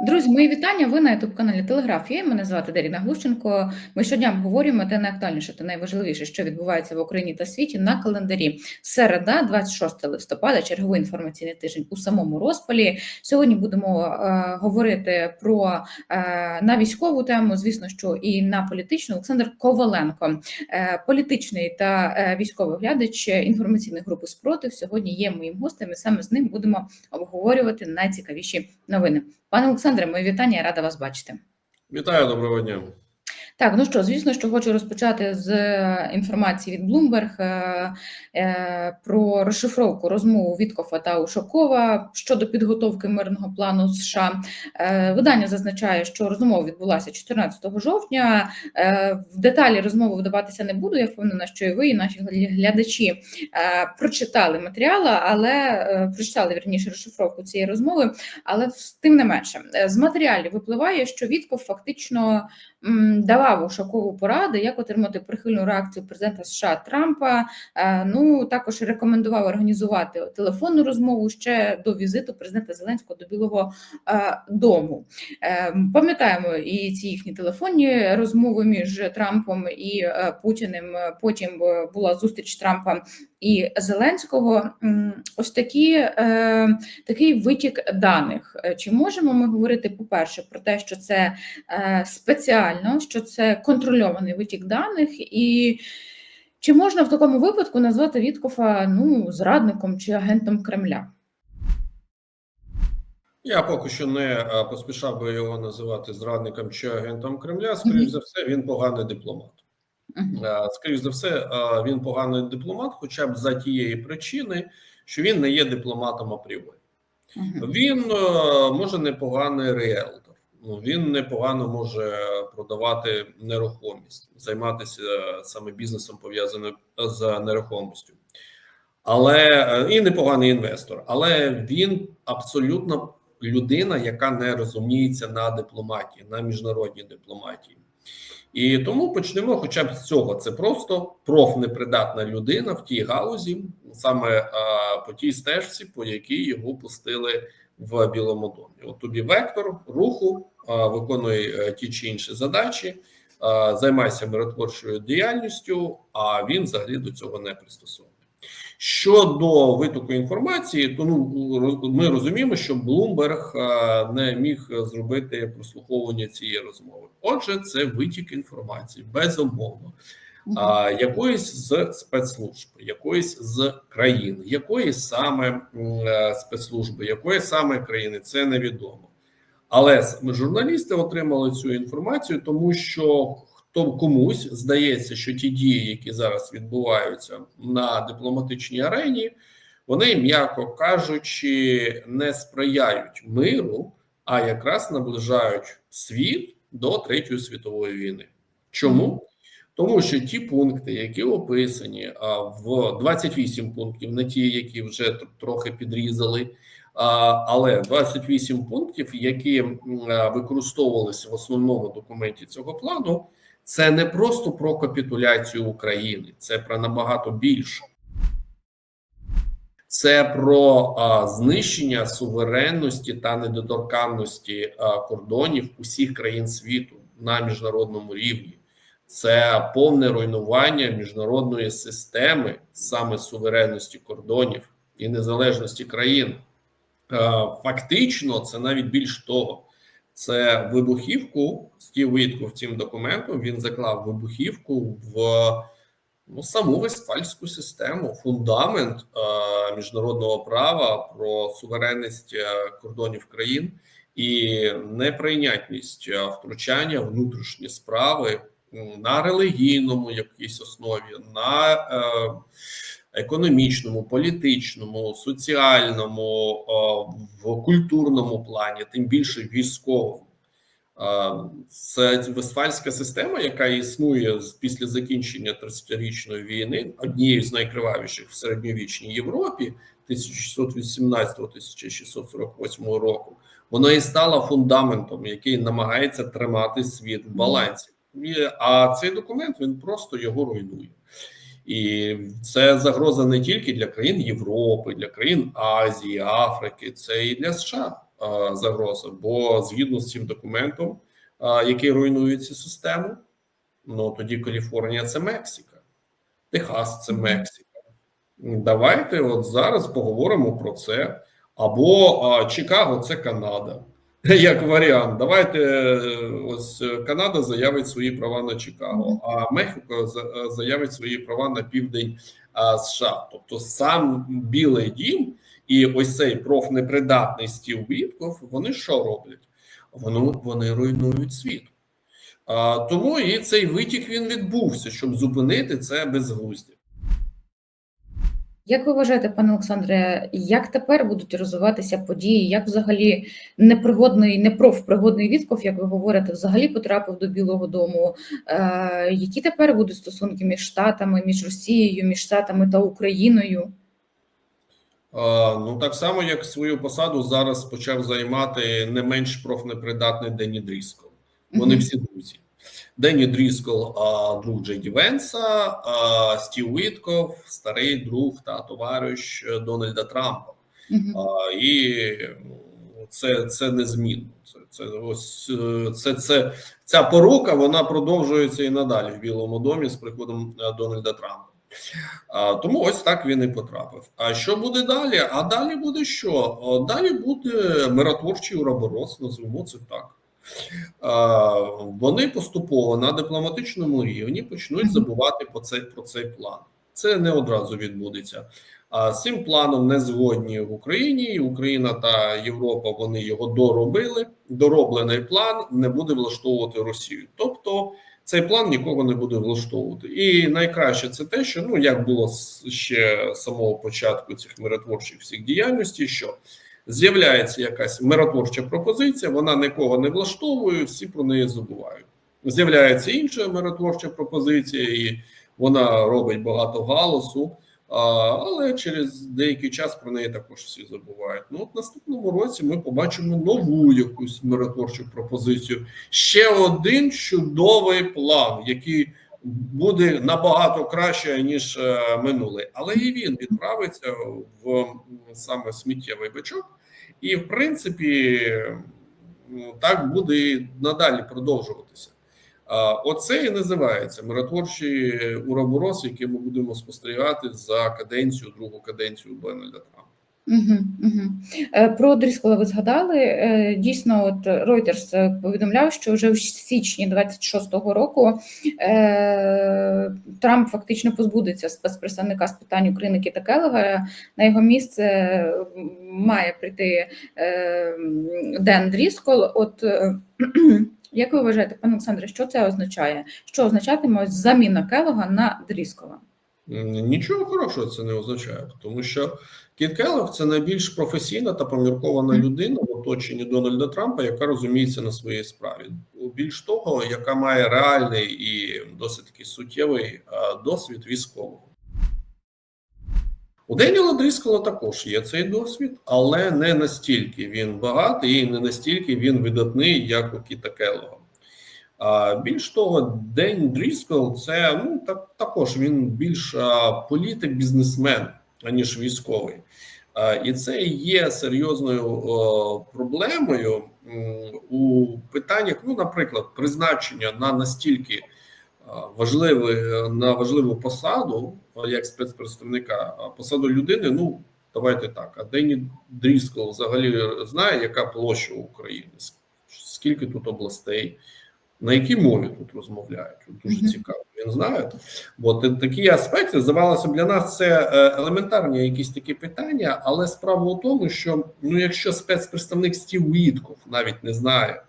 Друзі, мої вітання. Ви на youtube каналі Телеграф. Мене звати Даріна Глущенко. Ми щодня обговорюємо те найактуальніше та найважливіше, що відбувається в Україні та світі на календарі. Середа, 26 листопада, черговий інформаційний тиждень у самому розпалі. Сьогодні будемо е, говорити про е, на військову тему, звісно, що і на політичну. Олександр Коваленко, е, політичний та е, військовий глядач інформаційної групи спротив. Сьогодні є моїм гостем. і Саме з ним будемо обговорювати найцікавіші новини. Пане Олександре, моє вітання, я рада вас бачити. Вітаю, доброго дня. Так, ну що, звісно, що хочу розпочати з е, інформації від Bloomberg е, е, про розшифровку розмову Віткофа та Ушакова щодо підготовки мирного плану США. Видання зазначає, що розмова відбулася 14 жовтня. В деталі розмови вдаватися не буду. Я впевнена, що і ви, і наші глядачі прочитали матеріали, але прочитали вірніше розшифровку цієї розмови. Але тим не менше, з матеріалів випливає, що Вітков фактично давав Ушакову поради, як отримати прихильну реакцію президента США Трампа. Е, Ну також рекомендував організувати телефонну розмову ще до візиту президента Зеленського до Білого е, Дому. Е, Пам'ятаємо і ці їхні телефонні розмови між Трампом і Путіним. Потім була зустріч Трампа і Зеленського. Ось такі е, такий витік даних. Е, Чи можемо ми говорити, по-перше, про те, що це е, спеціально, що це контрольований витік даних, і чи можна в такому випадку назвати Віткофа ну, зрадником чи агентом Кремля? Я поки що не поспішав би його називати зрадником чи агентом Кремля. Скоріше за все, він поганий дипломат. Е, Скоріше за все, е, він поганий дипломат, хоча б за тієї причини, що він не є дипломатом апріорі. Він е, може непоганий ріелтор. Ну, він непогано може продавати нерухомість, займатися саме бізнесом пов'язаним з нерухомістю. Але і непоганий інвестор. Але він абсолютно людина, яка не розуміється на дипломатії, на міжнародній дипломатії. І тому почнемо хоча б з цього. Це просто профнепридатна людина в тій галузі, саме по тій стежці, по якій його пустили в Білому домі. От тобі вектор руху, виконує е, ті чи інші задачі, займайся миротворчою діяльністю, а він взагалі до цього не пристосований. Щодо витоку інформації, то ну ми розуміємо, що е, не міг зробити прослуховування цієї розмови. Отже, це витік інформації безумовно, а, якоїсь з спецслужб, якоїсь з країни, якої саме е, спецслужби, якої саме країни, це невідомо. Але журналісти отримали цю інформацію, тому що хто комусь здається, що ті дії, які зараз відбуваються на дипломатичній арені, вони, м'яко кажучи, не сприяють миру, а якраз наближають світ до Третьої світової війни. Чому? Тому що ті пункти, які описані а, в 28 пунктів, не ті, які вже трохи підрізали, а, але 28 пунктів, які а, використовувалися в основному документі цього плану, це не просто про капітуляцію України, це про набагато більше. Це про а, знищення суверенності та недоторканності а, кордонів усіх країн світу на міжнародному рівні. Це повне руйнування міжнародної системи, саме суверенності кордонів і незалежності країн. Е, Фактично, це навіть більш того, це вибухівку Стів Вітков цим документом. Він заклав вибухівку в ну, саму вестфальську систему, фундамент е, міжнародного права про суверенність е, кордонів країн і неприйнятність е, втручання внутрішні справи на релігійному якійсь основі, на е, економічному, політичному, соціальному, в культурному плані, тим більше військовому. Це Вестфальська система, яка існує після закінчення 30-річної війни, однією з найкривавіших в середньовічній Європі 1618-1648 року. Вона і стала фундаментом, який намагається тримати світ в балансі. А цей документ він просто його руйнує. І це загроза не тільки для країн Європи, для країн Азії, Африки, це і для США. загроза. Бо згідно з цим документом, який руйнує цю систему, ну тоді Каліфорнія це Мексика, Техас це Мексика. Давайте от зараз поговоримо про це. Або Чикаго це Канада. Як варіант, давайте е, ось е, Канада заявить свої права на Чикаго, а Мехіко е, заявить свої права на південь США. Тобто сам Білий Дім і ось цей профнепридатний стів Вітков, вони що роблять? Вони, вони руйнують світ. А, тому і цей витік він відбувся, щоб зупинити це безглуздя. Як ви вважаєте, пане Олександре, як тепер будуть розвиватися події? Як взагалі непригодний, непрофпригодний Вітков, як ви говорите, взагалі потрапив до Білого Дому? Е, які тепер будуть стосунки між Штатами, між Росією, між Штатами та Україною? А, ну так само, як свою посаду зараз почав займати не менш профнепридатний Денні Дріскол. Вони Мгм. всі друзі. Денні Дріскол, друг Джейді Венса, Стів Вітков, старий друг та товариш е, Дональда Трампа. Мгм. А, і ну, це, це незмінно. Це, це ось е, це, це ця порука вона продовжується і надалі в Білому домі з приходом е, Дональда Трампа. А, тому ось так він і потрапив. А що буде далі? А далі буде що? Далі буде миротворчий уроборос, назвемо це так. Вони поступово на дипломатичному рівні почнуть забувати про цей, про цей план. Це не одразу відбудеться. А з цим планом не згодні в Україні. Україна та Європа вони його доробили. Дороблений план не буде влаштовувати Росію. Тобто цей план нікого не буде влаштовувати. І найкраще це те, що ну як було ще з самого початку цих миротворчих всіх діяльностей, що з'являється якась миротворча пропозиція, вона нікого не влаштовує, всі про неї забувають. З'являється інша миротворча пропозиція, і вона робить багато галасу. Але через деякий час про неї також всі забувають. Ну от наступному році ми побачимо нову якусь миротворчу пропозицію. Ще один чудовий план, який буде набагато краще ніж е, минулий, але і він відправиться в саме сміттєвий бичок, і в принципі так буде і надалі продовжуватися. Оце і називається миротворчий уроборос, який ми будемо спостерігати за каденцію, другу каденцію Дональда Трампа. Угу, угу. Про Дріскола ви згадали. Е, Дійсно, от Reuters е, повідомляв, що вже в січні 26-го року е, Трамп фактично позбудеться спецпредставника з питань України Кіта Келлера. На його місце має прийти е, Ден Дріскол. От е, як ви вважаєте, пане Олександре, що це означає? Що означатиме заміна Келлога на Дріскола? Нічого хорошого це не означає, тому що Кіт Келлог – це найбільш професійна та поміркована людина в оточенні Дональда Трампа, яка розуміється на своїй справі. Більш того, яка має реальний і досить таки суттєвий досвід військового. У Деніела Дріскола також є цей досвід, але не настільки він багатий і не настільки він видатний, як у Кіта Келлога. А більш того, День Дріскол це ну так також він більш політик, бізнесмен, аніж військовий. А, і це є серйозною о, проблемою у питаннях, ну, наприклад, призначення на настільки важливий на важливу посаду, як спецпредставника, посаду людини. Ну давайте так. А Дені Дріскол взагалі знає, яка площа України, скільки тут областей. На якій мові тут розмовляють? Дуже цікаво. Він знає. Бо такі аспекти здавалося б для нас це е, елементарні якісь такі питання, але справа у тому, що ну, якщо спецпредставник Стів Вітков навіть не знає,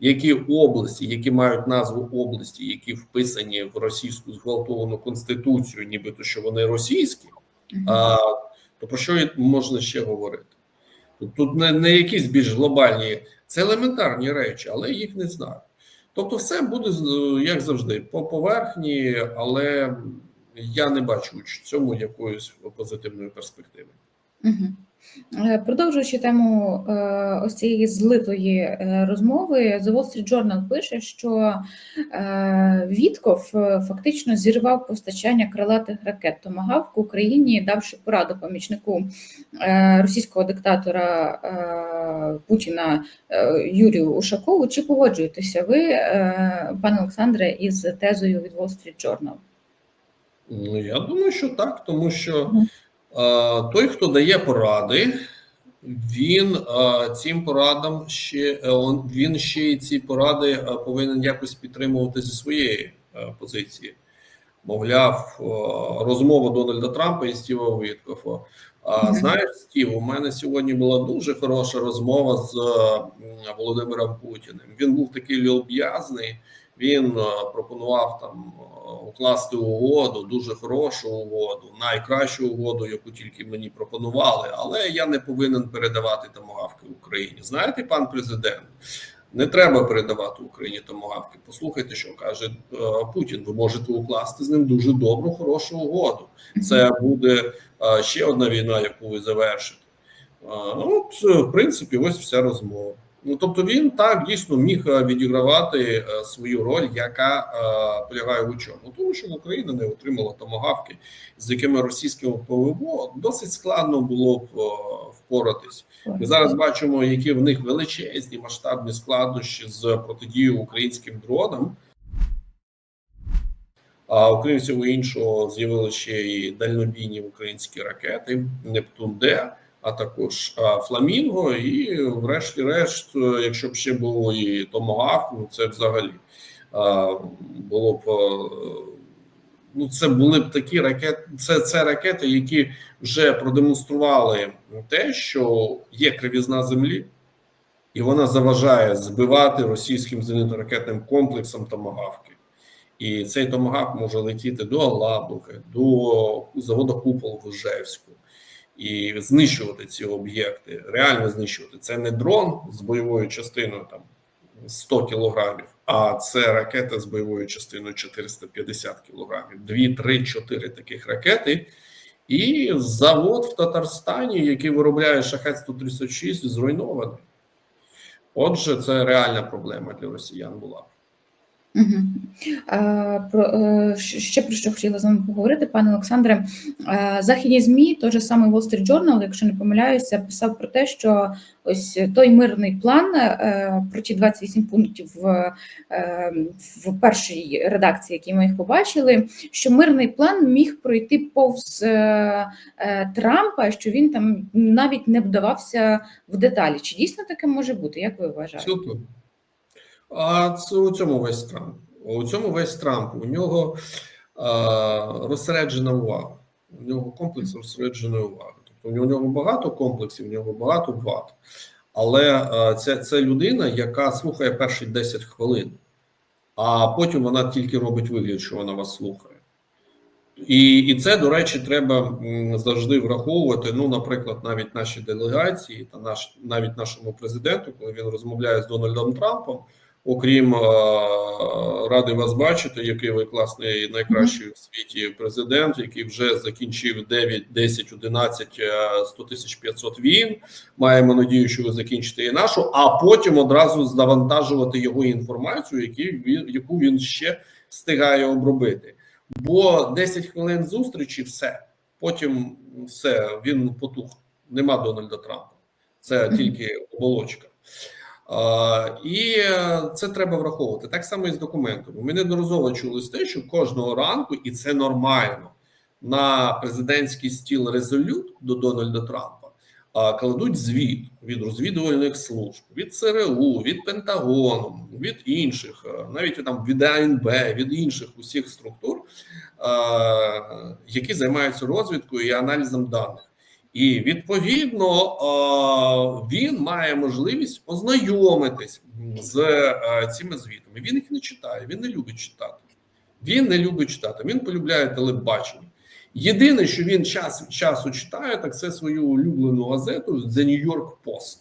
які області, які мають назву області, які вписані в російську зґвалтовану конституцію, нібито що вони російські, а, то про що можна ще говорити? Тут, не, не якісь більш глобальні, це елементарні речі, але їх не знають. Тобто, все буде як завжди, по поверхні, але я не бачу в цьому якоїсь позитивної перспективи. Мгм. Е, Продовжуючи тему е, ось цієї злитої е, розмови, The Wall Street Journal пише, що Вітков фактично зірвав постачання крилатих ракет Томагавк Україні, давши пораду помічнику російського диктатора Путіна Юрію Ушакову. Чи погоджуєтеся ви, пане Олександре, із тезою від Wall Street Journal? Ну, я думаю, що так, тому що той, хто дає поради, він цим порадам ще е, він ще й ці поради е, повинен якось підтримувати зі своєї е, позиції. Мовляв, розмова Дональда Трампа і Стіва Віткофа. А знаєш, Стів, у мене сьогодні була дуже хороша розмова з Володимиром Путіним. Він був такий люб'язний. Він е, пропонував там е, укласти угоду, дуже хорошу угоду, найкращу угоду, яку тільки мені пропонували. Але я не повинен передавати томагавки Україні. Знаєте, пан президент, не треба передавати Україні томагавки. Послухайте, що каже е, Путін. Ви можете укласти з ним дуже добру, хорошу угоду. Це буде ще одна війна, яку ви завершите. От, в принципі, ось вся розмова. Ну тобто він так дійсно міг е, відігравати е, свою роль, яка е, полягає у чому? Тому що Україна не отримала томагавки, з якими російське ПВО досить складно було б впоратись. Ми зараз бачимо, які в них величезні масштабні складнощі з протидією українським дронам. А окрім всього іншого, з'явилися ще і дальнобійні українські ракети Нептун Д, а також Фламінго. І, врешті-решт, е, якщо б ще було і Томагавк, ну це взагалі було б. е, Ну, це були б такі ракети. Це, це ракети, які вже продемонстрували те, що є кривізна землі, і вона заважає збивати російським зенітно-ракетним комплексом томагавки. І цей томагавк може летіти до Алабухи, до заводу Купол в Ижевську і знищувати ці об'єкти, реально знищувати. Це не дрон з бойовою частиною там 100 кілограмів, а це ракета з бойовою частиною 450 кілограмів. Дві, три, чотири таких ракети. І завод в Татарстані, який виробляє шахет 136, зруйнований. Отже, це реальна проблема для росіян була. Про е, ще про що хотіла з вами поговорити, пане Олександре. Е, Західні змі, той же самий Wall Street Journal, якщо не помиляюся, писав про те, що ось той мирний план е, про ті 28 пунктів в, в першій редакції, які ми їх побачили, що мирний план міг пройти повз Трампа, що він там навіть не вдавався в деталі. Чи дійсно таке може бути? Як ви вважаєте? Цілком. А це у цьому весь Трамп. У цьому весь Трамп. У нього а, розсереджена увага. У нього комплекс розсередженої уваги. Тобто у нього багато комплексів, у нього багато вад. Але це, це людина, яка слухає перші 10 хвилин, а потім вона тільки робить вигляд, що вона вас слухає. І, і це, до речі, треба завжди враховувати. Ну, наприклад, навіть наші делегації та наш навіть нашому президенту, коли він розмовляє з Дональдом Трампом, окрім е, ради вас бачити, який ви класний найкращий в світі президент, який вже закінчив 9, 10, 11, е, 100 тисяч 500 війн. Маємо надію, що ви закінчите і нашу, а потім одразу завантажувати його інформацію, яку він ще встигає обробити. Бо 10 хвилин зустрічі, все. Потім все, він потух. Нема Дональда Трампа. Це тільки оболочка. І це треба враховувати. Так само і з документами. Ми неодноразово чули з те, що кожного ранку, і це нормально, на президентський стіл резолют до Дональда Трампа кладуть звіт від розвідувальних служб, від ЦРУ, від Пентагону, від інших, е, навіть там від АНБ, від інших усіх структур, е, які займаються розвідкою і аналізом даних. І відповідно він має можливість ознайомитись з е, цими звітами. Він їх не читає, він не любить читати. Він не любить читати. Він полюбляє телебачення. Єдине, що він час від часу читає, так це свою улюблену газету The New York Post.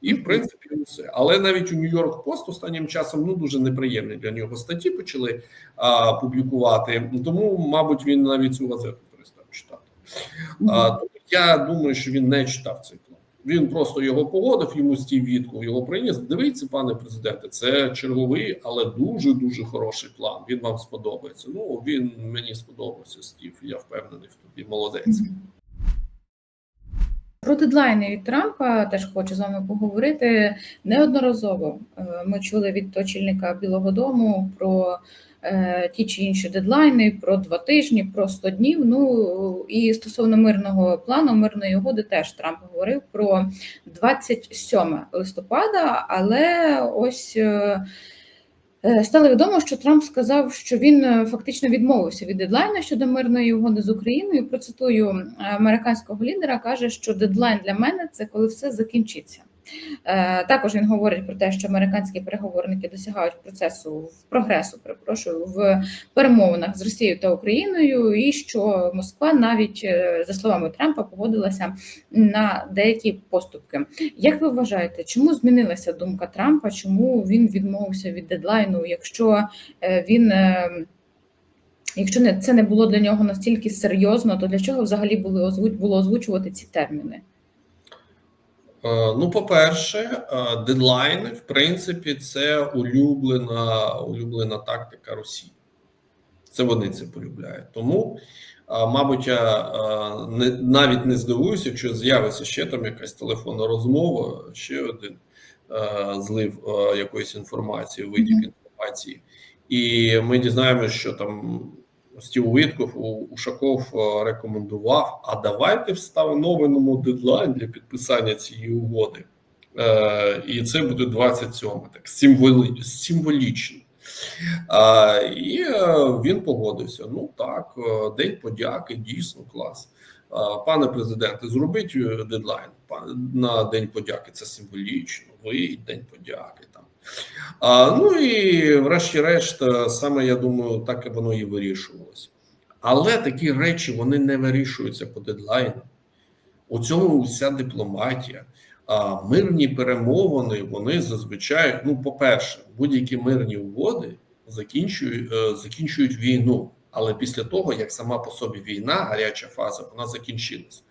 І в принципі все. Але навіть у New York Post останнім часом ну дуже неприємні для нього статті почали а, публікувати. Тому, мабуть, він навіть цю газету перестав читати. А, Я думаю, що він не читав цей план. Він просто його погодив, йому стів відку, його приніс. Дивіться, пане президенте, це черговий, але дуже дуже хороший план. Він вам сподобається. Ну він мені сподобався. Стів. Я впевнений в тобі. Молодець. Про дедлайни від Трампа теж хочу з вами поговорити. Неодноразово е, ми чули від очільника Білого Дому про ті чи інші дедлайни, про два тижні, про 100 днів. Ну і стосовно мирного плану, мирної угоди, теж Трамп говорив про 27 листопада, але ось. е, Е, Стало відомо, що Трамп сказав, що він е, фактично відмовився від дедлайну щодо мирної угоди з Україною. Процитую е, американського лідера, каже, що дедлайн для мене це коли все закінчиться. Е, Також він говорить про те, що американські переговорники досягають процесу прогресу, перепрошую, в перемовинах з Росією та Україною, і що Москва навіть е, за словами Трампа погодилася на деякі поступки. Як ви вважаєте, чому змінилася думка Трампа? Чому він відмовився від дедлайну? Якщо е, він якщо не це не було для нього настільки серйозно, то для чого взагалі були озву- було озвучувати ці терміни? Е, Ну, по-перше, е, дедлайни, в принципі, це улюблена, улюблена тактика Росії. Це вони це полюбляють. Тому, е, мабуть, я не, навіть не здивуюся, якщо з'явиться ще там якась телефонна розмова, ще один злив якоїсь інформації, витік інформації. І ми дізнаємося, що там Стів Витков, Ушаков е, рекомендував: а давайте встановимо дедлайн для підписання цієї угоди. Е, і це буде 27 так символічно. А, і е, він погодився. Ну так, день подяки, дійсно клас. Пане президенте, зробіть дедлайн на день подяки. Це символічно. Ви день подяки. А, ну і врешті-решт, е, саме я думаю, так і воно і вирішувалося. Але такі речі вони не вирішуються по дедлайну. У цьому вся дипломатія. А мирні перемовини вони зазвичай, ну, по-перше, будь-які мирні угоди закінчують, е, закінчують війну. Але після того, як сама по собі війна, гаряча фаза, вона закінчилась.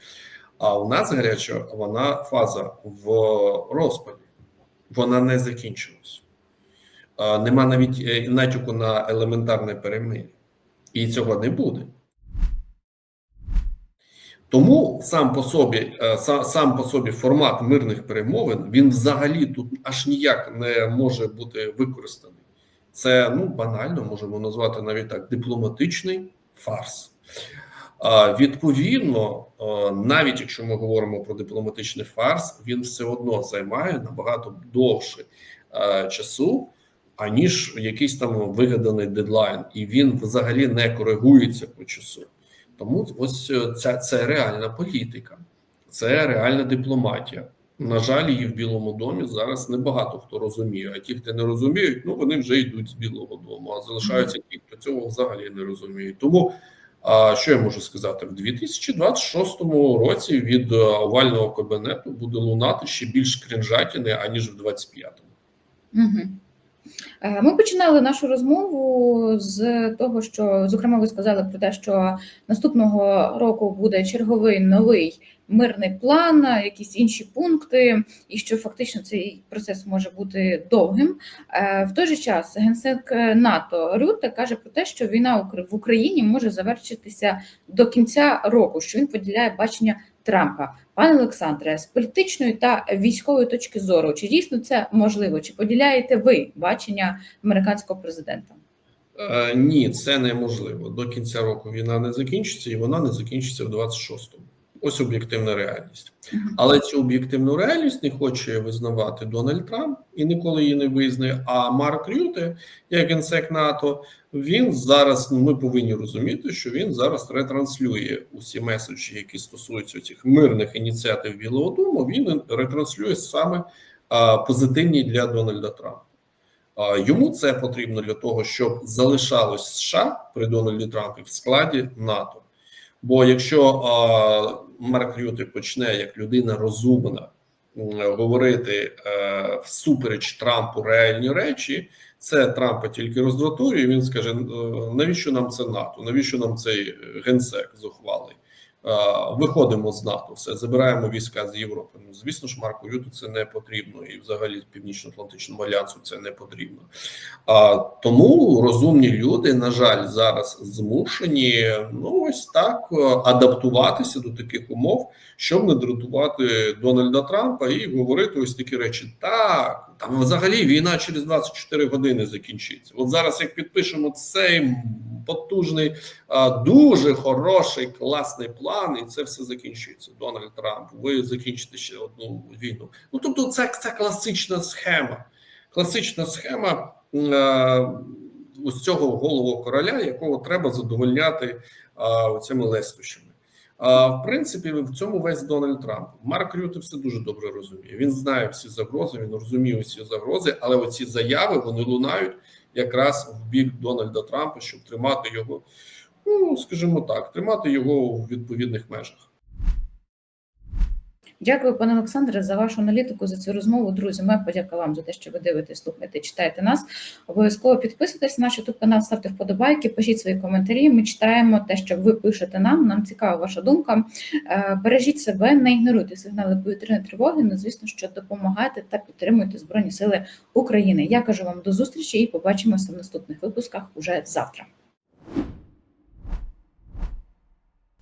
А у нас гаряча вона фаза в розпаді, вона не закінчилась. Нема навіть е, натяку на елементарне перемир'я. І цього не буде. Тому сам по собі, е, сам, по собі формат мирних перемовин він взагалі тут аж ніяк не може бути використаний. Це ну банально можемо назвати навіть так дипломатичний фарс. Відповідно, навіть якщо ми говоримо про дипломатичний фарс, він все одно займає набагато довше часу, аніж якийсь там вигаданий дедлайн, і він взагалі не коригується по часу. Тому ось е, ця це реальна політика, це реальна дипломатія. На жаль, її в Білому домі зараз небагато хто розуміє. А ті, хто не розуміють, ну вони вже йдуть з Білого Дому, а залишаються ті, хто цього взагалі не розуміють. Тому а що я можу сказати? В 2026 році від е, овального кабінету буде лунати ще більш крінжатіни, аніж в 25-му. Угу. Ми починали нашу розмову з того, що зокрема ви сказали про те, що наступного року буде черговий новий мирний план, якісь інші пункти, і що фактично цей процес може бути довгим. Е, В той же час генсек НАТО Рюте каже про те, що війна в Україні може завершитися до кінця року, що він поділяє бачення Трампа. Пане Олександре, з політичної та військової точки зору, чи дійсно це можливо? Чи поділяєте ви бачення американського президента? Е, ні, це неможливо. До кінця року війна не закінчиться, і вона не закінчиться в 26-му. Ось об'єктивна реальність. Але цю об'єктивну реальність не хоче визнавати Дональд Трамп і ніколи її не визнає. А Марк Рюте, як генсек НАТО, він зараз ну, ми повинні розуміти, що він зараз ретранслює усі меседжі, які стосуються цих мирних ініціатив Білого Дому. Він ретранслює саме а, позитивні для Дональда Трампа. А, Йому це потрібно для того, щоб залишалось США при Дональді Трампі в складі НАТО. Бо якщо Марк Рюти почне як людина розумна говорити е, всупереч Трампу реальні речі, це Трампа тільки роздратує. і Він скаже: «Е, навіщо нам це НАТО? Навіщо нам цей генсек зухвалий? Виходимо з НАТО, все забираємо війська з Європи. Ну звісно ж, Марку Рюту це не потрібно, і взагалі Північно-Атлантичному альянсу це не потрібно. А тому розумні люди, на жаль, зараз змушені ну ось так е, адаптуватися до таких умов, щоб не дратувати Дональда Трампа і говорити ось такі речі. Так взагалі війна через 24 години закінчиться. От зараз, як підпишемо цей потужний, дуже хороший, класний план, і це все закінчиться. Дональд Трамп, ви закінчите ще одну війну. Ну тобто, це, це класична схема. Класична схема е, ось цього голову короля, якого треба задовольняти е, цими лестощами. В принципі, в цьому весь Дональд Трамп. Марк Рюте все дуже добре розуміє. Він знає всі загрози, він розуміє всі загрози, але оці заяви вони лунають якраз в бік Дональда Трампа, щоб тримати його, ну скажімо так, тримати його в відповідних межах. Дякую, пане Олександре, за вашу аналітику, за цю розмову. Друзі, моя подяка вам за те, що ви дивитесь, слухаєте, читаєте нас. Обов'язково підписуйтесь на наш YouTube канал, ставте вподобайки, пишіть свої коментарі. Ми читаємо те, що ви пишете нам. Нам цікава ваша думка. Е, Бережіть себе, не ігноруйте сигнали повітряної тривоги. Ну, звісно, що допомагайте та підтримуйте Збройні Сили України. Я кажу вам до зустрічі і побачимося в наступних випусках уже завтра.